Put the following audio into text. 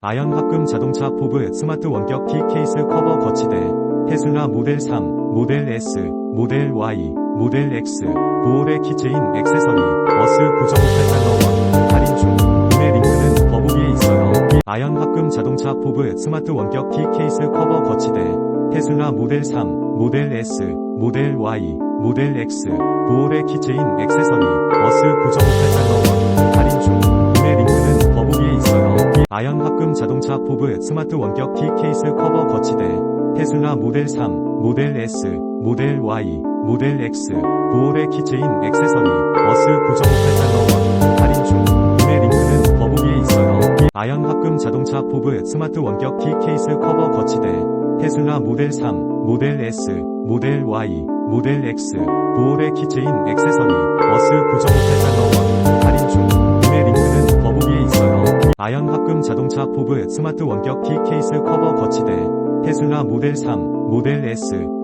아연 합금 자동차 포브 스마트 원격 키 케이스 커버 거치대. 테슬라 모델 3, 모델 S, 모델 Y, 모델 X 보호대 키체인 액세서리 버스 9.58달러 원 할인 중 구매 링크는 더보기에 있어요. 아연 합금 자동차 포브 스마트 원격 키 케이스 커버 거치대. 테슬라 모델 3, 모델 S, 모델 Y, 모델 X 보호대 키체인 액세서리 버스 9.58달러 원 아연 합금 자동차 포브 스마트 원격 키 케이스 커버 거치대. 테슬라 모델 3, 모델 S, 모델 Y, 모델 X 보호대 키체인 액세서리 버스 9.58달러원 할인 중. 구매 링크는 더보기에 있어요. 아연 합금 자동차 포브 스마트 원격 키 케이스 커버 거치대. 테슬라 모델 3, 모델 S, 모델 Y, 모델 X 보호대 키체인 액세서리 버스 9.58달러원 아연 합금 자동차 포브 스마트 원격 키 케이스 커버 거치대. 테슬라 모델 3, 모델 S,